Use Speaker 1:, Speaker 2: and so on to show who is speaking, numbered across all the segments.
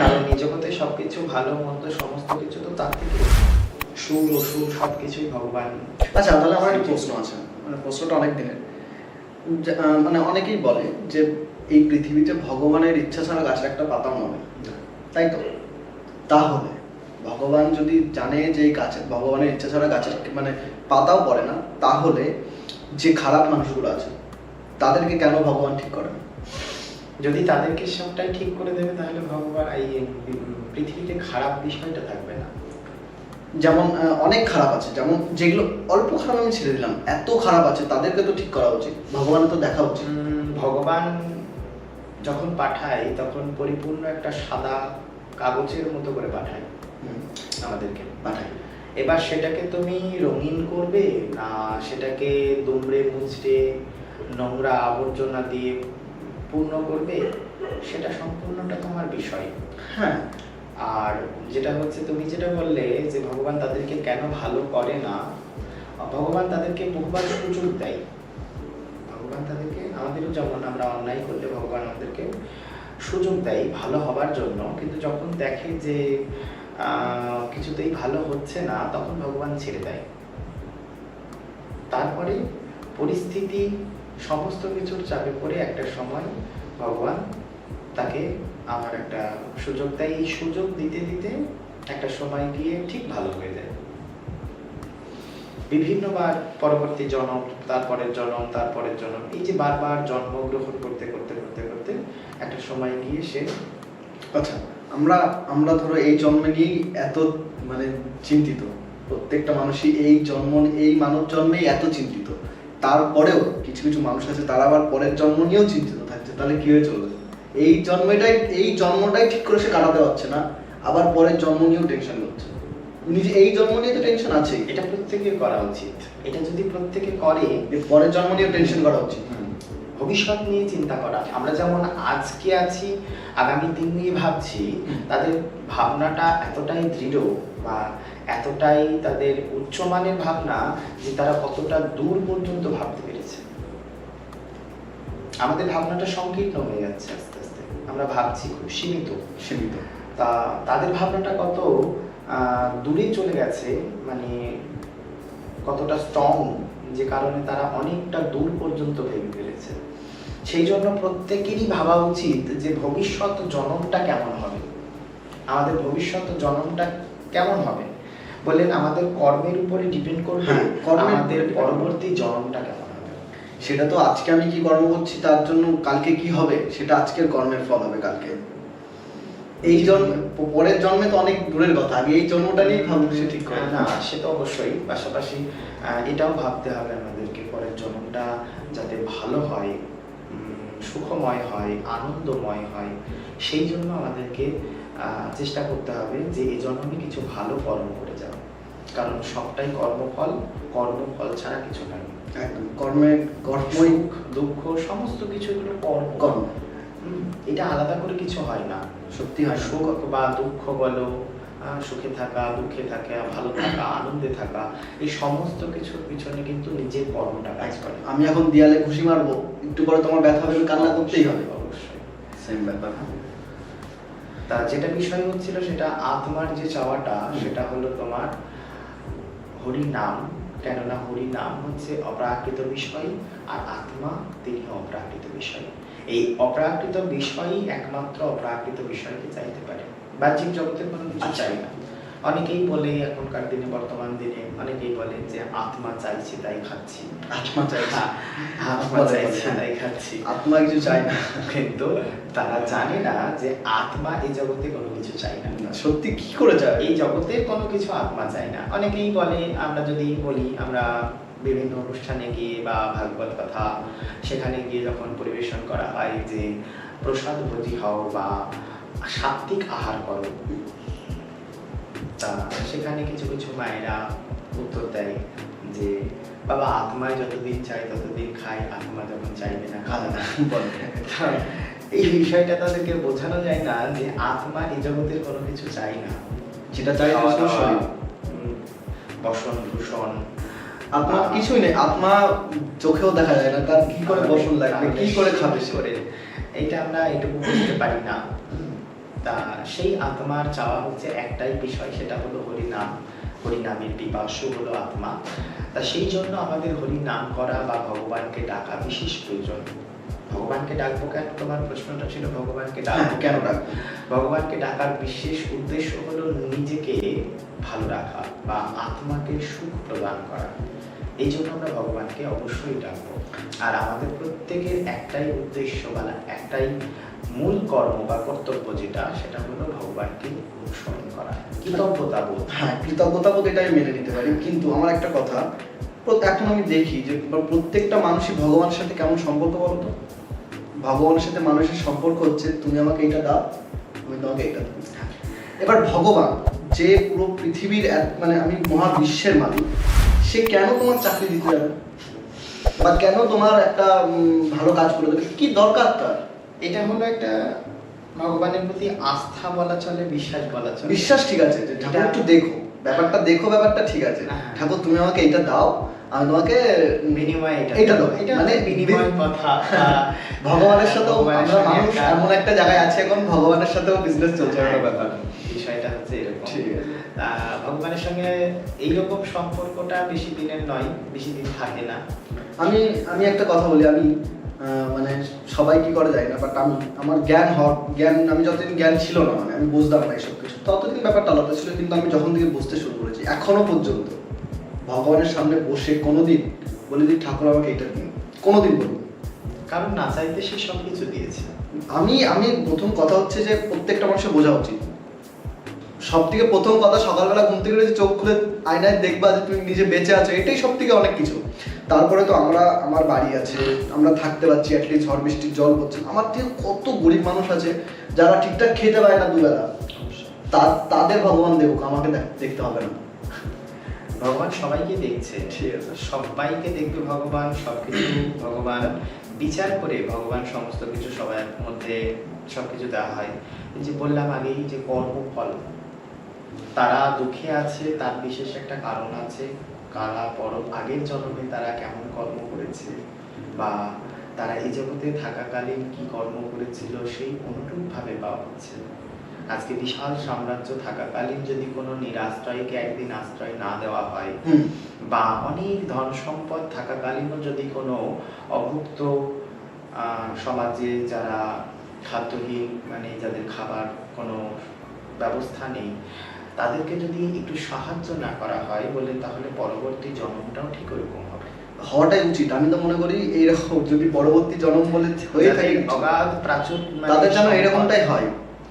Speaker 1: কারণ এই জগতে সবকিছু ভালো মন্দ সমস্ত কিছু তো তার থেকে
Speaker 2: সুর অসুর সব ভগবান
Speaker 1: আচ্ছা তাহলে আমার একটা প্রশ্ন আছে মানে প্রশ্নটা অনেক দিনের মানে অনেকেই বলে যে এই পৃথিবীতে ভগবানের ইচ্ছা ছাড়া গাছের একটা পাতা নড়ে তাই তো তাহলে ভগবান যদি জানে যে এই গাছের ভগবানের ইচ্ছা ছাড়া গাছের মানে পাতাও পড়ে না তাহলে যে খারাপ মানুষগুলো আছে তাদেরকে কেন ভগবান ঠিক করে না
Speaker 2: যদি তাদেরকে সবটাই ঠিক করে দেবে তাহলে ভগবান এই পৃথিবীতে খারাপ বিষয়টা থাকবে না
Speaker 1: যেমন অনেক খারাপ আছে যেমন যেগুলো অল্প খারাপ আমি ছেড়ে দিলাম এত খারাপ আছে তাদেরকে তো ঠিক করা উচিত ভগবান তো দেখা উচিত
Speaker 2: ভগবান যখন পাঠায় তখন পরিপূর্ণ একটা সাদা কাগজের মতো করে পাঠায় আমাদেরকে পাঠায় এবার সেটাকে তুমি রঙিন করবে না সেটাকে দুমড়ে মুচড়ে নোংরা আবর্জনা দিয়ে পূর্ণ করবে সেটা সম্পূর্ণটা তোমার বিষয় হ্যাঁ আর যেটা হচ্ছে তুমি যেটা বললে যে ভগবান তাদেরকে কেন ভালো করে না ভগবান তাদেরকে বহুবার সুযোগ দেয় ভগবান তাদেরকে আমাদেরও যেমন আমরা অন্যায় করলে ভগবান আমাদেরকে সুযোগ দেয় ভালো হবার জন্য কিন্তু যখন দেখে যে কিছুতেই ভালো হচ্ছে না তখন ভগবান ছেড়ে দেয় তারপরে পরিস্থিতি সমস্ত কিছুর চাপে পড়ে একটা সময় ভগবান তাকে আমার একটা সুযোগ দেয় এই সুযোগ দিতে দিতে একটা সময় গিয়ে ঠিক ভালো হয়ে যায় বিভিন্নবার পরবর্তী জনম তারপরের জনম তারপরের জনম এই যে বারবার জন্মগ্রহণ করতে করতে করতে করতে একটা সময় গিয়ে সে
Speaker 1: আচ্ছা আমরা আমরা ধরো এই জন্ম নিয়েই এত মানে চিন্তিত প্রত্যেকটা মানুষই এই জন্ম এই মানব জন্মেই এত চিন্তিত তারপরেও কিছু কিছু মানুষ আছে তারা আবার পরের জন্ম নিয়েও চিন্তিত থাকছে তাহলে কি হয়ে চলবে এই জন্মটাই এই জন্মটাই ঠিক করে সে কাটাতে পারছে না আবার পরের জন্ম নিয়েও টেনশন করছে নিজে এই জন্ম নিয়ে তো টেনশন আছে
Speaker 2: এটা প্রত্যেকে করা উচিত এটা যদি প্রত্যেকে করে
Speaker 1: পরের জন্ম নিয়ে টেনশন করা উচিত
Speaker 2: ভবিষ্যৎ নিয়ে চিন্তা করা আমরা যেমন আজকে আছি আগামী দিন নিয়ে ভাবছি তাদের ভাবনাটা এতটাই দৃঢ় বা এতটাই তাদের উচ্চমানের ভাবনা যে তারা কতটা দূর পর্যন্ত ভাবতে পেরেছে আমাদের ভাবনাটা সংকীর্ণ হয়ে যাচ্ছে আস্তে আস্তে আমরা ভাবছি খুব সীমিত সীমিত তা তাদের ভাবনাটা কত দূরে চলে গেছে মানে কতটা স্ট্রং যে কারণে তারা অনেকটা দূর পর্যন্ত ভেঙে ফেলেছে সেই জন্য প্রত্যেকেরই ভাবা উচিত যে ভবিষ্যৎ জনমটা কেমন হবে আমাদের ভবিষ্যৎ জনমটা কেমন হবে বললেন আমাদের কর্মের উপরে ডিপেন্ড করবে হ্যাঁ, আমাদের পরবর্তী জনমটা কেমন
Speaker 1: সেটা তো আজকে আমি কি কর্ম করছি তার জন্য কালকে কি হবে সেটা আজকের কর্মের ফল হবে কালকে এই আচ্ছা। জন্ম পরের জন্মে তো অনেক দূরের কথা আগে এই জন্মটা নিয়েই ভাবুক সে ঠিক করে
Speaker 2: হ্যাঁ, না সে তো অবশ্যই পাশাপাশি এটাও ভাবতে হবে আমাদেরকে পরের জন্মটা যাতে ভালো হয় সুখময় হয় আনন্দময় হয় সেই জন্য আমাদেরকে চেষ্টা করতে হবে যে এই জন্মে কিছু ভালো কর্ম করে যাও কারণ সবটাই কর্মফল কর্মফল ছাড়া কিছু নয়
Speaker 1: হ্যাঁ, কর্মের কর্মই দুঃখ সমস্ত কিছু এগুলো কর্ম
Speaker 2: এটা আলাদা করে কিছু হয় না সত্যি হয় সুখ বা দুঃখ বলো সুখে থাকা দুঃখে থাকা ভালো থাকা আনন্দে থাকা এই সমস্ত কিছুর পিছনে কিন্তু নিজের কর্মটা কাজ করে
Speaker 1: আমি এখন দেয়ালে ঘুষি মারবো একটু পরে তোমার ব্যথা হবে কান্না করতেই হবে অবশ্যই ব্যাপার
Speaker 2: তা যেটা বিষয় হচ্ছিল সেটা আত্মার যে চাওয়াটা সেটা হলো তোমার হরি নাম কেননা হরি নাম হচ্ছে অপ্রাকৃত বিষয় আর আত্মা তিনি অপ্রাকৃত বিষয় এই অপ্রাকৃত বিষয়ই একমাত্র অপ্রাকৃত বিষয়কে চাইতে পারে বাহ্যিক জগতের কোনো কিছু আচ্ছা। চাই না অনেকেই বলে এখনকার দিনে বর্তমান দিনে অনেকেই বলে যে আত্মা চাইছে তাই খাচ্ছি
Speaker 1: আত্মা চাইছে
Speaker 2: হ্যাঁ, হ্যাঁ।
Speaker 1: তাই খাচ্ছি আত্মা কিছু চায় না
Speaker 2: কিন্তু তারা জানে না যে আত্মা এই জগতে কোনো কিছু চায় না
Speaker 1: সত্যি কি করে চায়
Speaker 2: এই জগতে কোনো কিছু আত্মা চায় না অনেকেই বলে আমরা যদি বলি আমরা বিভিন্ন অনুষ্ঠানে গিয়ে বা ভাগবত কথা সেখানে গিয়ে যখন পরিবেশন করা হয় যে প্রসাদ ভোজি হও বা সাত্ত্বিক আহার করো তা সেখানে কিছু কিছু মায়েরা উত্তর দেয় যে বাবা আত্মায় যতদিন চাই ততদিন খাই আত্মা যখন চাইবে না খাওয়া না এই বিষয়টা তাদেরকে বোঝানো যায় না যে আত্মা এই জগতের কোনো কিছু চাই না সেটা চাই বসন ভূষণ
Speaker 1: আত্মা কিছুই নেই আত্মা চোখেও দেখা যায় না তার কি করে বসন লাগবে কি করে খাবে করে
Speaker 2: এটা আমরা এটুকু বুঝতে পারি না তা সেই আত্মার চাওয়া হচ্ছে একটাই বিষয় সেটা হলো হরিনাম হরিনামের পিপাসু হলো আত্মা তা সেই জন্য আমাদের হরিনাম করা বা ভগবানকে ডাকা বিশেষ প্রয়োজন ভগবানকে ডাকবো কেন তোমার প্রশ্নটা ছিল ভগবানকে ডাকবো হ্যাঁ, কেন ডাক ভগবানকে ডাকার বিশেষ উদ্দেশ্য হলো নিজেকে ভালো রাখা বা আত্মাকে সুখ প্রদান করা এই জন্য আমরা ভগবানকে অবশ্যই ডাকবো আর আমাদের প্রত্যেকের একটাই উদ্দেশ্য বা একটাই মূল কর্ম বা কর্তব্য যেটা সেটা হলো ভগবানকে অনুসরণ করা
Speaker 1: কৃতজ্ঞতা বোধ হ্যাঁ কৃতজ্ঞতা বোধ এটাই মেনে নিতে পারি কিন্তু আমার একটা কথা এখন আমি দেখি যে প্রত্যেকটা মানুষই ভগবানের সাথে কেমন সম্পর্ক বলতো ভগবানের সাথে মানুষের সম্পর্ক হচ্ছে তুমি আমাকে এটা দাও তুমি তোমাকে এটা দাও হ্যাঁ। এবার ভগবান যে পুরো পৃথিবীর মানে আমি মহাবিশ্বের মালিক সে কেন তোমার চাকরি দিতে যাবে বা কেন তোমার একটা ভালো কাজ করে দেবে কি দরকার তার
Speaker 2: এটা হলো একটা ভগবানের প্রতি আস্থা বলা চলে বিশ্বাস বলা চলে
Speaker 1: বিশ্বাস ঠিক আছে ঠাকুর একটু দেখো ব্যাপারটা দেখো ব্যাপারটা ঠিক আছে হ্যাঁ, হ্যাঁ। ঠাকুর তুমি আমাকে এটা দাও আমি তোমাকে বিনিময় এটা এটা দাও মানে বিনিময়
Speaker 2: কথা
Speaker 1: ভগবানের সাথে আমরা মানুষ এমন একটা জায়গায় আছে এখন ভগবানের সাথে বিজনেস চলছে হ্যাঁ, ব্যাপার
Speaker 2: বিষয়টা হচ্ছে এরকম ঠিক আছে ভগবানের সঙ্গে এইরকম সম্পর্কটা বেশি দিনের নয় বেশি দিন থাকে না
Speaker 1: আমি আমি একটা কথা বলি আমি মানে সবাই কি করা যায় না বাট আমি আমার জ্ঞান হওয়ার জ্ঞান আমি যতদিন জ্ঞান ছিল না মানে আমি বুঝতাম না এইসব কিছু ততদিন ব্যাপারটা আলাদা ছিল কিন্তু আমি যখন থেকে বুঝতে শুরু করেছি এখনো পর্যন্ত ভগবানের সামনে বসে কোনোদিন বলে দিন ঠাকুর আমাকে এটা দিন কোনোদিন বলুন
Speaker 2: কারণ না চাইতে সে সব কিছু দিয়েছে
Speaker 1: আমি আমি প্রথম কথা হচ্ছে যে প্রত্যেকটা মানুষের বোঝা উচিত সব থেকে প্রথম কথা সকালবেলা ঘুম থেকে চোখ খুলে আয়নায় দেখবা যে তুমি নিজে বেঁচে আছো এটাই সব থেকে অনেক কিছু তারপরে তো আমরা আমার বাড়ি আছে আমরা থাকতে পারছি অ্যাটলিস্ট ঝড় বৃষ্টির জল পড়ছে আমার থেকে কত গরিব মানুষ আছে যারা ঠিকঠাক খেতে পায় না দুবেলা তাদের ভগবান দেখুক আমাকে দেখতে হবে না
Speaker 2: ভগবান সবাইকে দেখছে সবাইকে দেখবে ভগবান সবকিছু ভগবান বিচার করে ভগবান সমস্ত কিছু সবার মধ্যে সবকিছু দেওয়া হয় যে বললাম আগেই যে ফল তারা দুঃখে আছে তার বিশেষ একটা কারণ আছে কারা পর আগের জন্মে তারা কেমন কর্ম করেছে বা তারা এই জগতে থাকাকালীন কি কর্ম করেছিল সেই অনুরূপভাবে পাওয়া হচ্ছে আজকে বিশাল সাম্রাজ্য থাকাকালীন যদি কোনো নিরাশ্রয়কে একদিন আশ্রয় না দেওয়া হয় বা অনেক ধন সম্পদ থাকাকালীনও যদি কোনো অভুক্ত সমাজে যারা খাদ্যহীন মানে যাদের খাবার কোনো ব্যবস্থা নেই তাদেরকে যদি একটু সাহায্য না করা হয় বলে তাহলে পরবর্তী জন্মটাও ঠিক ওরকম হবে
Speaker 1: হওয়াটাই উচিত আমি তো মনে করি এইরকম যদি পরবর্তী জন্ম বলে হয়ে থাকে
Speaker 2: অগাধ প্রাচুর মানে
Speaker 1: তাদের যেন এরকমটাই হয়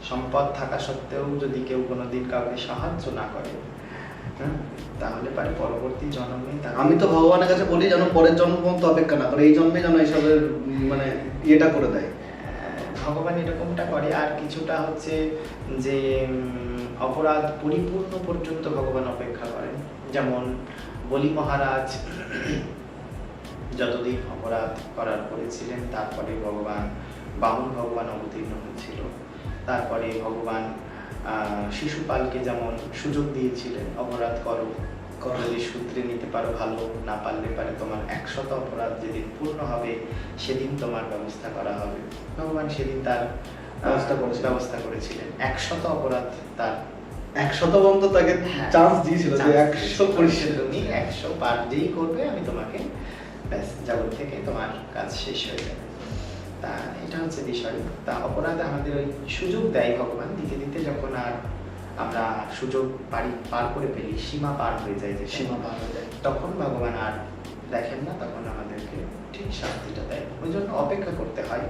Speaker 2: সম্পদ থাকা সত্ত্বেও যদি কেউ কোনোদিন কাউকে সাহায্য না করে হ্যাঁ, তাহলে পারে পরবর্তী জন্মে
Speaker 1: আমি তো ভগবানের কাছে বলি যেন পরের জন্ম পর্যন্ত অপেক্ষা না করে এই জন্মে যেন এইসবের মানে ইয়েটা করে দেয়
Speaker 2: হ্যাঁ, ভগবান এরকমটা করে আর কিছুটা হচ্ছে যে অপরাধ পরিপূর্ণ পর্যন্ত ভগবান অপেক্ষা করেন যেমন বলি মহারাজ যতদিন অপরাধ করার করেছিলেন তারপরে ভগবান বামন ভগবান অবতীর্ণ হয়েছিল তারপরে ভগবান শিশুপালকে যেমন সুযোগ দিয়েছিলেন অপরাধ করো যদি সূত্রে নিতে পারো ভালো না পারলে পারে তোমার একশত অপরাধ যেদিন পূর্ণ হবে সেদিন তোমার ব্যবস্থা করা হবে ভগবান সেদিন তার ব্যবস্থা ব্যবস্থা করেছিলেন একশত অপরাধ তার
Speaker 1: তাকে চান্স হ্যাঁ, দিয়েছিল যে একশো
Speaker 2: তুমি একশো পার করবে আমি তোমাকে ব্যাস থেকে তোমার কাজ শেষ হয়ে যাবে তা এটা হচ্ছে বিষয় তা আমাদের ওই সুযোগ দেয় ভগবান দিতে দিতে যখন আর আমরা সুযোগ পারি পার করে ফেলি সীমা পার হয়ে যায় যে সীমা পার হয়ে যায় তখন ভগবান আর দেখেন না তখন আমাদেরকে ঠিক শান্তিটা দেয় ওই জন্য অপেক্ষা করতে হয়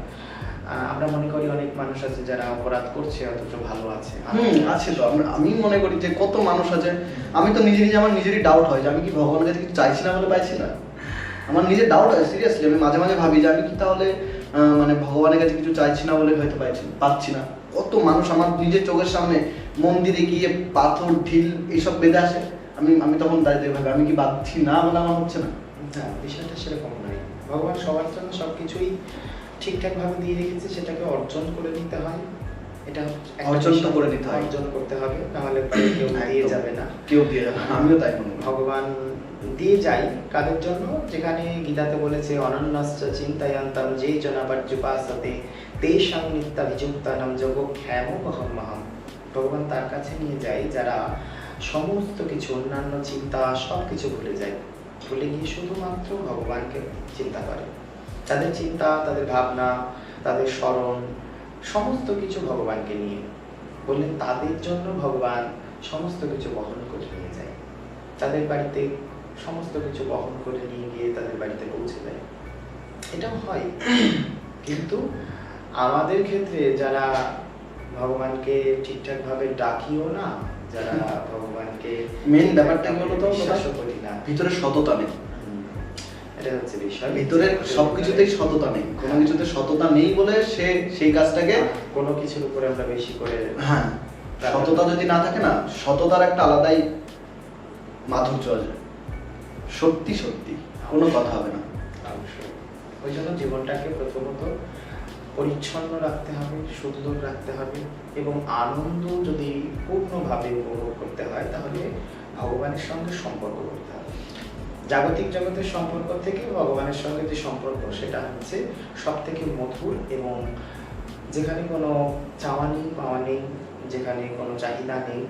Speaker 2: আমরা মনে করি অনেক মানুষ আছে যারা অপরাধ করছে অথচ ভালো আছে
Speaker 1: আছে তো আমি মনে করি যে কত মানুষ আছে আমি তো নিজে নিজে আমার নিজেরই ডাউট হয় যে আমি কি ভগবানের কাছে কিছু চাইছি না বলে পাইছি না আমার নিজে ডাউট হয় সিরিয়াসলি আমি মাঝে মাঝে ভাবি যে আমি কি তাহলে মানে ভগবানের কাছে কিছু চাইছি না বলে হয়তো পাইছি পাচ্ছি না কত মানুষ আমার নিজের চোখের সামনে মন্দিরে গিয়ে পাথর ঢিল এইসব বেঁধে আসে আমি আমি তখন দাঁড়িয়ে ভাবি আমি কি পাচ্ছি না বলে আমার হচ্ছে না
Speaker 2: না বিষয়টা সেরকম নয় ভগবান সবার জন্য সবকিছুই ঠিকঠাকভাবে দিয়ে রেখেছে সেটাকে অর্জন করে নিতে হয় এটা অর্জন তো করে নিতে হয় অর্জন করতে হবে নাহলে কেউ দিয়ে যাবে না
Speaker 1: কেউ দিয়ে যাবে না আমিও তাই মনে
Speaker 2: ভগবান দিয়ে যাই কাদের জন্য যেখানে গীতাতে বলেছে অনন্যাশ্চ চিন্তায়ন্তম যে জনাবর্যুপাসতে তেষাং নিত্যাভিযুক্তানাম যোগ খ্যাম মহম ভগবান তার কাছে নিয়ে যাই যারা সমস্ত কিছু অন্যান্য চিন্তা সব কিছু ভুলে যায় ভুলে গিয়ে শুধুমাত্র ভগবানকে চিন্তা করে তাদের চিন্তা তাদের ভাবনা তাদের স্মরণ সমস্ত কিছু ভগবানকে নিয়ে বললেন তাদের জন্য ভগবান সমস্ত কিছু বহন করে নিয়ে যায় তাদের বাড়িতে সমস্ত কিছু বহন করে নিয়ে গিয়ে তাদের বাড়িতে পৌঁছে দেয় এটাও হয় কিন্তু আমাদের ক্ষেত্রে যারা ভগবানকে ঠিকঠাকভাবে ডাকিও না যারা ভগবানকে
Speaker 1: মেন ব্যাপারটা হলো করি না ভিতরে সততা নেই
Speaker 2: এটা হচ্ছে বিষয়
Speaker 1: ভিতরে সবকিছুতেই সততা নেই কোনো কিছুতে সততা নেই বলে সে সেই কাজটাকে
Speaker 2: কোনো কিছুর উপরে আমরা বেশি করে
Speaker 1: হ্যাঁ সততা যদি না থাকে না সততার একটা আলাদাই মাধুর্য আছে সত্যি সত্যি কোনো কথা হবে না
Speaker 2: ওই জন্য জীবনটাকে প্রথমত পরিচ্ছন্ন রাখতে হবে সুন্দর রাখতে হবে এবং আনন্দ যদি পূর্ণভাবে উপভোগ করতে হয় তাহলে ভগবানের সঙ্গে সম্পর্ক করতে হবে জাগতিক জগতের সম্পর্ক থেকে ভগবানের সঙ্গে যে সম্পর্ক সেটা হচ্ছে সব থেকে মধুর এবং যেখানে কোনো চাওয়া নেই পাওয়া নেই যেখানে কোনো চাহিদা নেই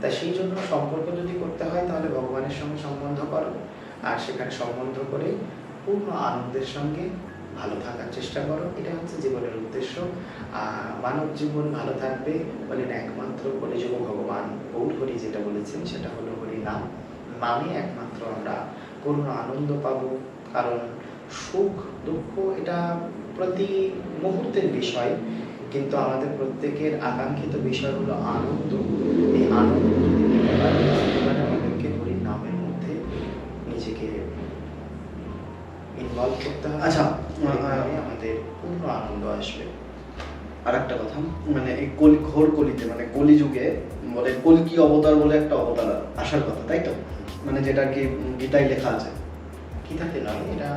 Speaker 2: তা সেই জন্য সম্পর্ক যদি করতে হয় তাহলে ভগবানের সঙ্গে সম্বন্ধ করো আর সেখানে সম্বন্ধ করে পূর্ণ আনন্দের সঙ্গে ভালো থাকার চেষ্টা করো এটা হচ্ছে জীবনের উদ্দেশ্য মানব জীবন ভালো থাকবে বলেন একমাত্র কলিযুগ ভগবান গৌর হরি যেটা বলেছেন সেটা হলো হরি নাম মানে একমাত্র আমরা পূর্ণ আনন্দ পাব কারণ সুখ দুঃখ এটা প্রতি মুহূর্তের বিষয় কিন্তু আমাদের প্রত্যেকের আকাঙ্ক্ষিত বিষয় হলো আনন্দ এই আনন্দ আমাদেরকে নামের মধ্যে নিজেকে ইনভলভ করতে হবে আচ্ছা আমাদের পূর্ণ আনন্দ আসবে
Speaker 1: আর একটা কথা মানে এই কলি ঘোর কলিতে মানে কলিযুগে বলে কলকি অবতার বলে একটা অবতার আসার কথা তাই তো মানে যেটা কি গীতায় লেখা আছে
Speaker 2: গীতাতে নয় এটা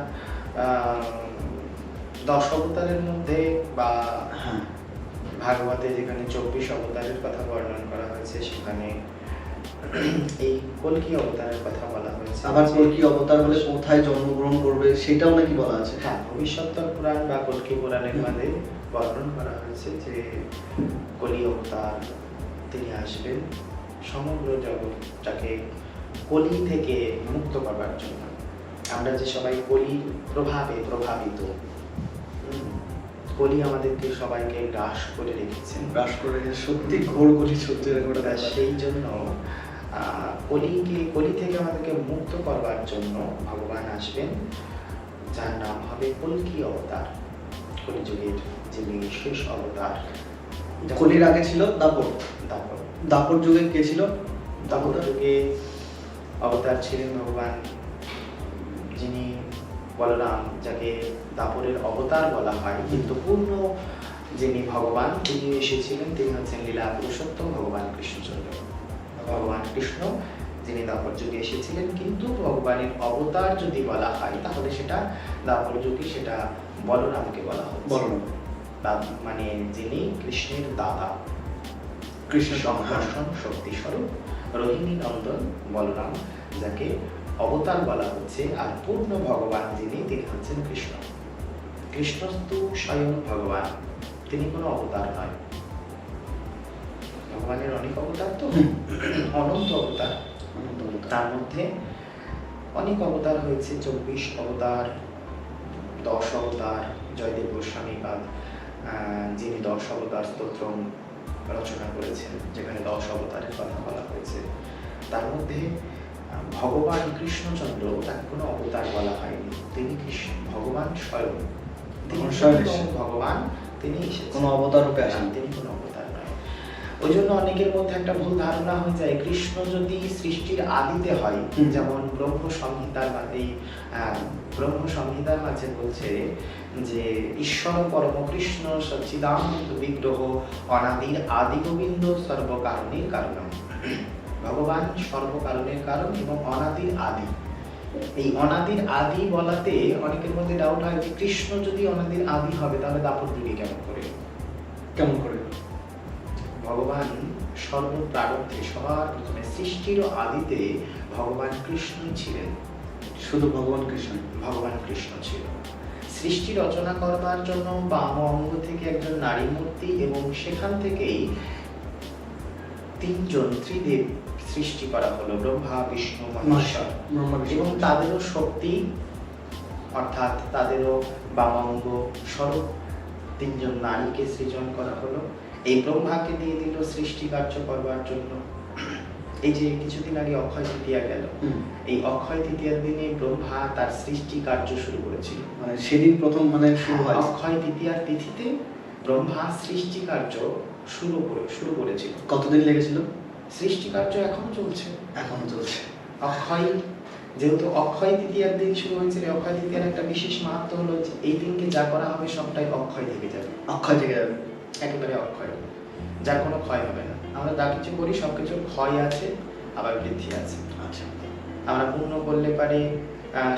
Speaker 2: দশ অবতারের মধ্যে বা হ্যাঁ। ভাগবতে যেখানে চব্বিশ অবতারের কথা বর্ণন করা হয়েছে সেখানে এই কলকি অবতারের কথা বলা হয়েছে আবার
Speaker 1: কলকি অবতার হলে কোথায় জন্মগ্রহণ করবে সেটাও নাকি বলা আছে
Speaker 2: হ্যাঁ ভবিষ্যত্তর পুরাণ বা কলকি পুরাণের মধ্যে বর্ণন করা হয়েছে যে কলি অবতার তিনি আসবেন সমগ্র জগৎটাকে কলি থেকে মুক্ত করবার জন্য আমরা যে সবাই কলির প্রভাবে প্রভাবিত কলি আমাদেরকে সবাইকে গ্রাস করে রেখেছেন
Speaker 1: গ্রাস করে সত্যি ঘোর কলি সত্যি করে
Speaker 2: সেই জন্য কলিকে কলি থেকে আমাদেরকে মুক্ত করবার জন্য ভগবান আসবেন যার নাম হবে কলকি অবতার কলিযুগের যিনি শেষ অবতার
Speaker 1: কলির আগে ছিল দাপর দাপর দাপর যুগে কে ছিল
Speaker 2: দাপর যুগে অবতার ছিলেন ভগবান যিনি বলরাম যাকে দাপরের অবতার বলা হয় কিন্তু পূর্ণ যিনি ভগবান তিনি এসেছিলেন তিনি হচ্ছেন লীলা পুরুষোত্তম ভগবান কৃষ্ণচন্দ্র ভগবান কৃষ্ণ যিনি দাপর যুগে এসেছিলেন কিন্তু ভগবানের অবতার যদি বলা হয় তাহলে সেটা দাপর যুগে সেটা বলরামকে বলা হয় বলরাম মানে যিনি কৃষ্ণের দাদা কৃষ্ণ সংঘর্ষণ হ্যাঁ। শক্তি স্বরূপ রোহিণী নন্দন বলরাম যাকে অবতার বলা হচ্ছে আর পূর্ণ ভগবান যিনি তিনি হচ্ছেন কৃষ্ণ কৃষ্ণস্তু স্বয়ং ভগবান তিনি কোনো অবতার নয় ভগবানের অনেক অবতার তো অনন্ত অবতার তার মধ্যে অনেক অবতার হয়েছে চব্বিশ অবতার দশ অবতার জয়দেব গোস্বামী বা যিনি দশ অবতার স্তোত্র রচনা করেছেন যেখানে দশ অবতারের কথা বলা হয়েছে তার মধ্যে ভগবান কৃষ্ণচন্দ্র তাকে কোনো অবতার বলা হয়নি তিনি কৃষ্ণ ভগবান স্বয়ং ভগবান তিনি কোনো
Speaker 1: অবতার রূপে আসেন
Speaker 2: তিনি কোনো অবতার নয় ওই জন্য অনেকের মধ্যে একটা ভুল ধারণা হয়ে যায় কৃষ্ণ যদি সৃষ্টির আদিতে হয় যেমন ব্রহ্ম সংহিতার এই ব্রহ্ম সংহিতার মাঝে বলছে যে ঈশ্বর পরমকৃষ্ণ সচিদানন্দ বিগ্রহ অনাদির আদি গোবিন্দ সর্বকারণের কারণ ভগবান সর্বকারণের কারণ এবং অনাদির আদি এই অনাদির আদি বলাতে অনেকের মধ্যে ডাউট হয় যে কৃষ্ণ যদি অনাদির আদি হবে তাহলে দাপর যুগে কেমন করে কেমন করে ভগবান সর্বপ্রারব্ধে সবার প্রথমে সৃষ্টির আদিতে ভগবান কৃষ্ণই ছিলেন
Speaker 1: শুধু ভগবান কৃষ্ণ
Speaker 2: ভগবান কৃষ্ণ ছিলেন সৃষ্টি রচনা করবার জন্য বাম অঙ্গ থেকে একজন নারী মূর্তি এবং সেখান থেকেই তিনজন ত্রিদেব সৃষ্টি করা হলো ব্রহ্মা বিষ্ণু মহেশ্বর এবং তাদেরও শক্তি অর্থাৎ তাদেরও বামাঙ্গ স্বরূপ তিনজন নারীকে সৃজন করা হলো এই ব্রহ্মাকে দিয়ে দিল সৃষ্টি কার্য করবার জন্য এই যে কিছুদিন আগে অক্ষয় তৃতীয়া গেল এই অক্ষয় তৃতীয়ার দিনে ব্রহ্মা তার সৃষ্টি কার্য শুরু করেছিল
Speaker 1: মানে সেদিন প্রথম মানে শুরু হয় হ্যাঁ,
Speaker 2: অক্ষয় তৃতীয়ার তিথিতে ব্রহ্মা সৃষ্টি কার্য শুরু করে শুরু করেছিল
Speaker 1: কতদিন লেগেছিল
Speaker 2: সৃষ্টি কার্য এখনো চলছে এখনো চলছে অক্ষয় যেহেতু অক্ষয় তৃতীয়ার দিন শুরু হয়েছে অক্ষয় তৃতীয়ার একটা বিশেষ মাহাত্ম হলো যে এই দিনকে যা করা হবে সবটাই অক্ষয় থেকে যাবে
Speaker 1: অক্ষয় থেকে যাবে
Speaker 2: একেবারে অক্ষয় যার কোনো ক্ষয় হবে না আমরা যা কিছু করি সব ক্ষয় আছে আবার বৃদ্ধি আছে আচ্ছা আমরা পূর্ণ করলে পারে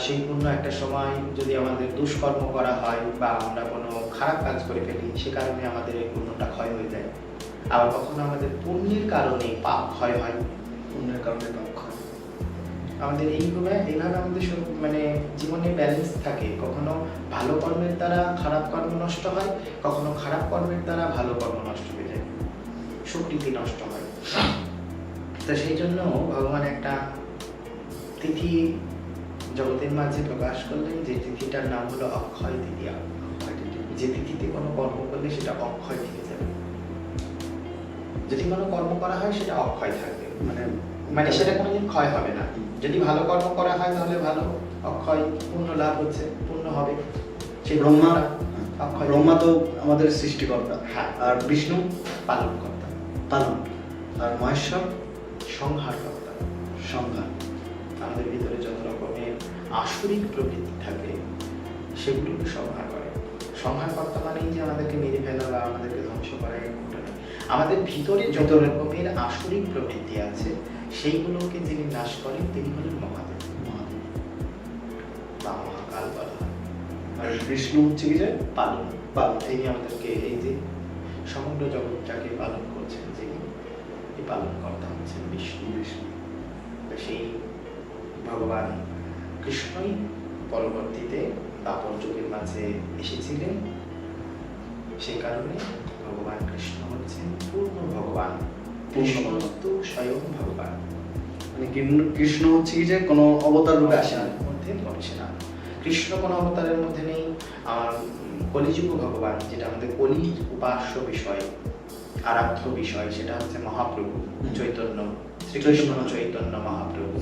Speaker 2: সেই পূর্ণ একটা সময় যদি আমাদের দুষ্কর্ম করা হয় বা আমরা কোনো খারাপ কাজ করে ফেলি সে কারণে আমাদের এই পূর্ণটা ক্ষয় হয়ে যায় আবার কখনো আমাদের পুণ্যের কারণে পাপ ক্ষয় হয় পুণ্যের কারণে পাপ ক্ষয় আমাদের এইভাবে এইভাবে আমাদের মানে জীবনে ব্যালেন্স থাকে কখনো ভালো কর্মের দ্বারা খারাপ কর্ম নষ্ট হয় কখনো খারাপ কর্মের দ্বারা ভালো কর্ম নষ্ট হয়ে যায় সুকৃতি নষ্ট হয় তো সেই জন্য ভগবান একটা তিথি জগতের মাঝে প্রকাশ করলেন যে তিথিটার নাম হলো অক্ষয় তিথি যে তিথিতে কোনো কর্ম করলে সেটা অক্ষয় থেকে যাবে যদি কোনো কর্ম করা হয় সেটা অক্ষয় থাকবে মানে মানে সেটা কোনোদিন ক্ষয় হবে না যদি ভালো কর্ম করা হয় তাহলে ভালো অক্ষয় পূর্ণ লাভ হচ্ছে পূর্ণ হবে
Speaker 1: সেই ব্রহ্মা অক্ষয় ব্রহ্মা তো আমাদের সৃষ্টিকর্তা হ্যাঁ। আর বিষ্ণু পালন কর্তা পালন আর মহেশ্বর সংহার কর্তা সংহার
Speaker 2: তাদের ভিতরে যত রকমের আসরিক প্রকৃতি থাকে সেগুলোকে সংহার করে সংহার কর্তা মানেই যে আমাদেরকে মেরে ফেলা বা আমাদেরকে ধ্বংস করা এরকম আমাদের ভিতরে যত রকমের আসরিক প্রবৃত্তি আছে সেইগুলোকে যিনি নাশ করেন তিনি হলেন মহাদেব মহাদেব বা মহাকাল বলা
Speaker 1: আর বিষ্ণু হচ্ছে কি যে পালন পালন তিনি আমাদেরকে এই যে সমগ্র জগৎটাকে পালন পালন কর্তা হচ্ছেন বিষ্ণু বিষ্ণু
Speaker 2: সেই ভগবান কৃষ্ণই পরবর্তীতে দাপর যুগের মাঝে এসেছিলেন সে কারণে ভগবান কৃষ্ণ হচ্ছেন পূর্ণ ভগবান তো স্বয়ং ভগবান
Speaker 1: মানে কৃষ্ণ হচ্ছে কি যে কোনো অবতার রূপে আসে না
Speaker 2: মধ্যে ঘটছে না কৃষ্ণ কোনো অবতারের মধ্যে নেই আর কলিযুগ ভগবান যেটা আমাদের কলি উপাস্য বিষয় আরাধ্য বিষয় সেটা হচ্ছে মহাপ্রভু চৈতন্য শ্রীকৃষ্ণ চৈতন্য মহাপ্রভু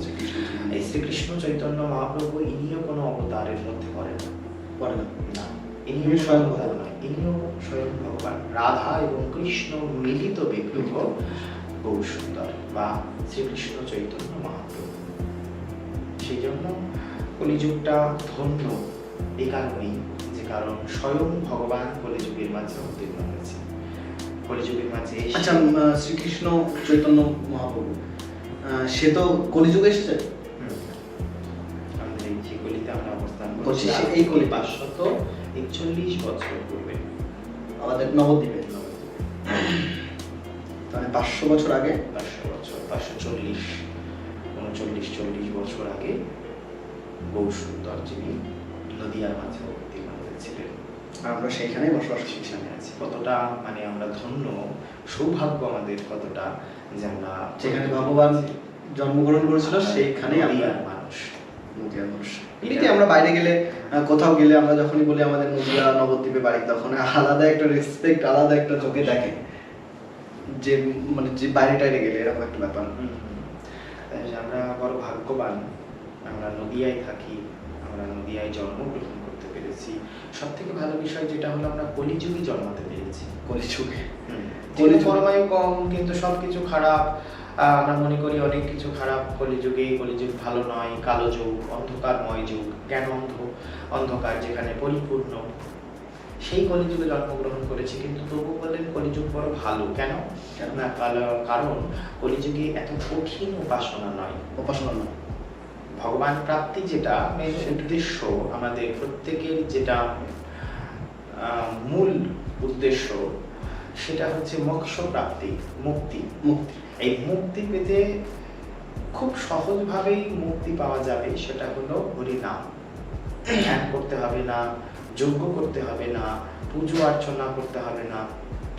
Speaker 2: এই শ্রীকৃষ্ণ চৈতন্য মহাপ্রভু ইনিও কোনো অবতারের মধ্যে পড়েন না পড়ে না ইনিও স্বয়ং ভগবান ইনিও স্বয়ং ভগবান রাধা এবং কৃষ্ণ মিলিত বিগ্রহ বহু সুন্দর বা শ্রীকৃষ্ণ চৈতন্য মহাপ্রভু সেই জন্য কলিযুগটা ধন্য এই কারণেই যে কারণ স্বয়ং ভগবান কলিযুগের মাঝে অবতীর্ণ কলিযুগের মাঝে
Speaker 1: আচ্ছা শ্রীকৃষ্ণ চৈতন্য মহাপ্রভু সে তো কলিযুগ এসছে
Speaker 2: আমাদের যে কলিতে আমরা অবস্থান করছি
Speaker 1: এই কলি পাঁচশত একচল্লিশ বছর পূর্বে আমাদের নবদ্বীপে তাহলে পাঁচশো বছর আগে
Speaker 2: পাঁচশো বছর পাঁচশো চল্লিশ উনচল্লিশ চল্লিশ বছর আগে গৌর সুন্দর যিনি নদিয়ার মাঝে অবতীর্ণ হয়েছিলেন আমরা সেইখানে বসবাস সেখানে আছি কতটা মানে আমরা ধন্য সৌভাগ্য আমাদের কতটা যে আমরা
Speaker 1: যেখানে ভগবান জন্মগ্রহণ করেছিল সেইখানে আমরা মানুষ মানুষ এমনিতে আমরা বাইরে গেলে কোথাও গেলে আমরা যখনই বলি আমাদের নবদ্বীপে বাড়ি তখন আলাদা একটা রেসপেক্ট আলাদা একটা চোখে দেখে যে মানে যে বাইরে টাইরে গেলে এরকম একটা ব্যাপার
Speaker 2: আমরা বড় ভাগ্যবান আমরা নদিয়ায় থাকি আমরা নদিয়ায় জন্মগ্রহণ করতে পেরেছি সব থেকে ভালো বিষয় যেটা হলো আমরা কলিযুগে জন্মাতে পেরেছি কলিযুগে কলিপরমায়ু কম কিন্তু সব কিছু খারাপ আমরা মনে করি অনেক কিছু খারাপ কলিযুগে কলিযুগ ভালো নয় কালো যুগ অন্ধকারময় যুগ জ্ঞান অন্ধ অন্ধকার যেখানে পরিপূর্ণ সেই কলিযুগে জন্মগ্রহণ করেছি কিন্তু তবু বললেন কলিযুগ বড় ভালো কেন না কারণ কলিযুগে এত কঠিন উপাসনা নয় উপাসনা নয় ভগবান প্রাপ্তি যেটা উদ্দেশ্য আমাদের প্রত্যেকের যেটা মূল উদ্দেশ্য সেটা হচ্ছে মোক্ষ প্রাপ্তি মুক্তি মুক্তি এই মুক্তি পেতে খুব সহজভাবেই মুক্তি পাওয়া যাবে সেটা হলো হরিনাম ধ্যান করতে হবে না যজ্ঞ করতে হবে না পুজো অর্চনা করতে হবে না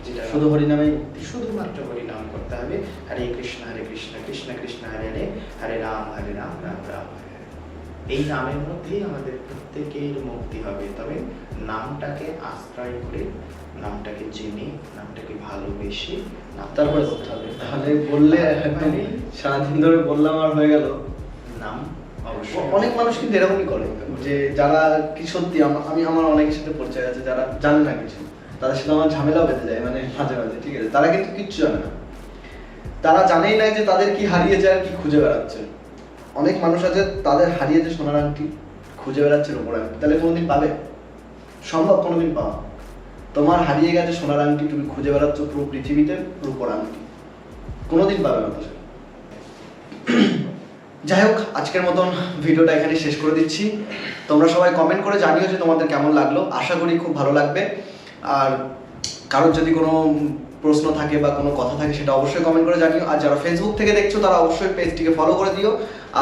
Speaker 1: যেটা শুধু হরিনামে
Speaker 2: শুধুমাত্র হরিনাম করতে হবে হরে কৃষ্ণ হরে কৃষ্ণ কৃষ্ণ কৃষ্ণ হরে হরে হরে রাম হরে রাম রাম রাম হরে এই নামের মধ্যেই আমাদের প্রত্যেকের মুক্তি হবে তবে নামটাকে আশ্রয় করে নামটাকে জেনে নামটাকে ভালোবেসে
Speaker 1: তারপরে করতে হবে তাহলে বললে মানে সারাদিন ধরে বললাম আর হয়ে গেল নাম অনেক মানুষ কিন্তু এরকমই করে যে যারা কি সত্যি আমি আমার অনেকের সাথে পরিচয় আছে যারা জানে না কিছু তাদের সাথে আমার ঝামেলাও পেতে যায় মানে মাঝে মাঝে ঠিক আছে তারা কিন্তু কিচ্ছু জানে না তারা জানেই না যে তাদের কি হারিয়েছে আর কি খুঁজে বেড়াচ্ছে অনেক মানুষ আছে তাদের হারিয়েছে সোনার আংটি খুঁজে বেড়াচ্ছে আংটি তাহলে কোনোদিন পাবে সম্ভব কোনোদিন পাওয়া তোমার হারিয়ে গেছে সোনার আংটি তুমি খুঁজে বেড়াচ্ছ পুরো পৃথিবীতে রূপর আংটি কোনোদিন পাবে না তো যাই হোক আজকের মতন ভিডিওটা এখানে শেষ করে দিচ্ছি তোমরা সবাই কমেন্ট করে জানিও যে তোমাদের কেমন লাগলো আশা করি খুব ভালো লাগবে আর কারোর যদি কোনো প্রশ্ন থাকে বা কোনো কথা থাকে সেটা অবশ্যই কমেন্ট করে জানিও আর যারা ফেসবুক থেকে দেখছো তারা অবশ্যই পেজটিকে ফলো করে দিও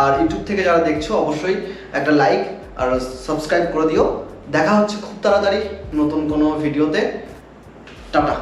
Speaker 1: আর ইউটিউব থেকে যারা দেখছো অবশ্যই একটা লাইক আর সাবস্ক্রাইব করে দিও দেখা হচ্ছে খুব তাড়াতাড়ি নতুন কোনো ভিডিওতে টাটা